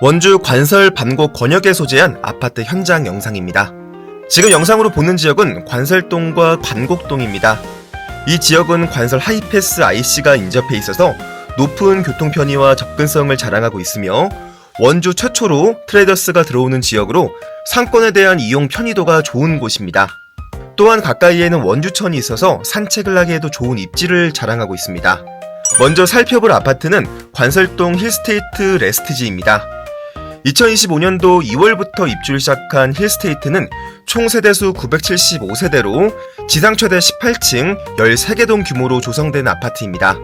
원주 관설 반곡 권역에 소재한 아파트 현장 영상입니다. 지금 영상으로 보는 지역은 관설동과 관곡동입니다. 이 지역은 관설 하이패스 IC가 인접해 있어서 높은 교통 편의와 접근성을 자랑하고 있으며 원주 최초로 트레이더스가 들어오는 지역으로 상권에 대한 이용 편의도가 좋은 곳입니다. 또한 가까이에는 원주천이 있어서 산책을 하기에도 좋은 입지를 자랑하고 있습니다. 먼저 살펴볼 아파트는 관설동 힐스테이트 레스트지입니다. 2025년도 2월부터 입주를 시작한 힐스테이트는 총 세대수 975세대로 지상 최대 18층 13개 동 규모로 조성된 아파트입니다.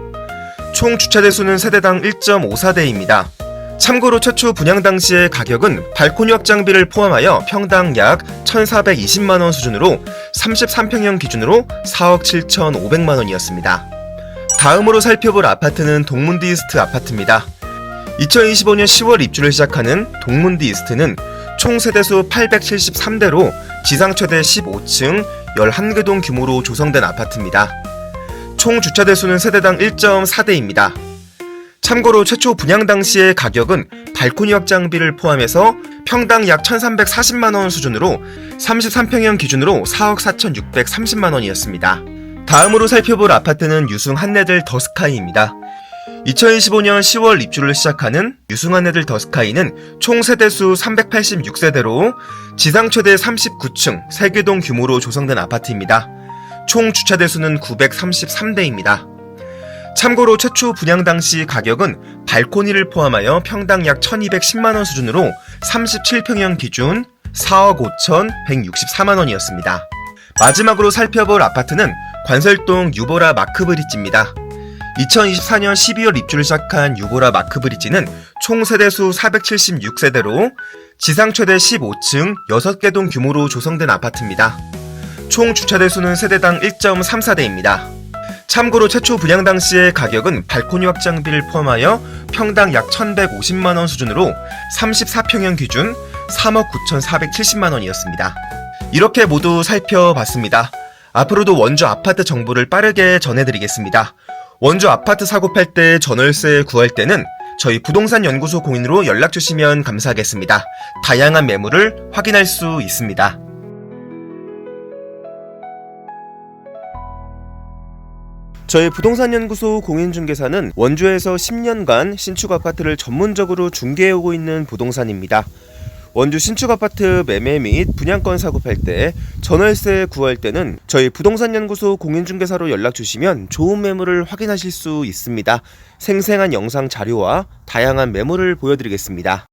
총 주차 대 수는 세대당 1.54대입니다. 참고로 최초 분양 당시의 가격은 발코니 확장비를 포함하여 평당 약 1,420만원 수준으로 33평형 기준으로 4억 7,500만원이었습니다. 다음으로 살펴볼 아파트는 동문디 이스트 아파트입니다. 2025년 10월 입주를 시작하는 동문디 이스트는 총 세대수 873대로 지상 최대 15층 11개 동 규모로 조성된 아파트입니다. 총 주차 대 수는 세대당 1.4대입니다. 참고로 최초 분양 당시의 가격은 발코니 확장비를 포함해서 평당 약 1340만원 수준으로 33평형 기준으로 4억 4630만원이었습니다. 다음으로 살펴볼 아파트는 유승 한내들 더스카이입니다. 2025년 10월 입주를 시작하는 유승 한내들 더스카이는 총 세대수 386세대로 지상 최대 39층 3개동 규모로 조성된 아파트입니다. 총 주차 대수는 933대입니다. 참고로 최초 분양 당시 가격은 발코니를 포함하여 평당 약 1210만원 수준으로 37평형 기준 4억 5164만원이었습니다. 마지막으로 살펴볼 아파트는 관설동 유보라 마크 브릿지입니다. 2024년 12월 입주를 시작한 유보라 마크브릿지는 총 세대수 476세대로 지상 최대 15층 6개 동 규모로 조성된 아파트입니다. 총 주차 대수는 세대당 1.34대입니다. 참고로 최초 분양 당시의 가격은 발코니 확장비를 포함하여 평당 약 1,150만원 수준으로 34평형 기준 3억 9,470만원이었습니다. 이렇게 모두 살펴봤습니다. 앞으로도 원주 아파트 정보를 빠르게 전해드리겠습니다. 원주 아파트 사고 팔 때 전월세 구할 때는 저희 부동산 연구소 공인으로 연락 주시면 감사하겠습니다. 다양한 매물을 확인할 수 있습니다. 저희 부동산 연구소 공인중개사는 원주에서 10년간 신축 아파트를 전문적으로 중개해오고 있는 부동산입니다. 원주 신축 아파트 매매 및 분양권 사고 팔 때 전월세 구할 때는 저희 부동산 연구소 공인중개사로 연락 주시면 좋은 매물을 확인하실 수 있습니다. 생생한 영상 자료와 다양한 매물을 보여드리겠습니다.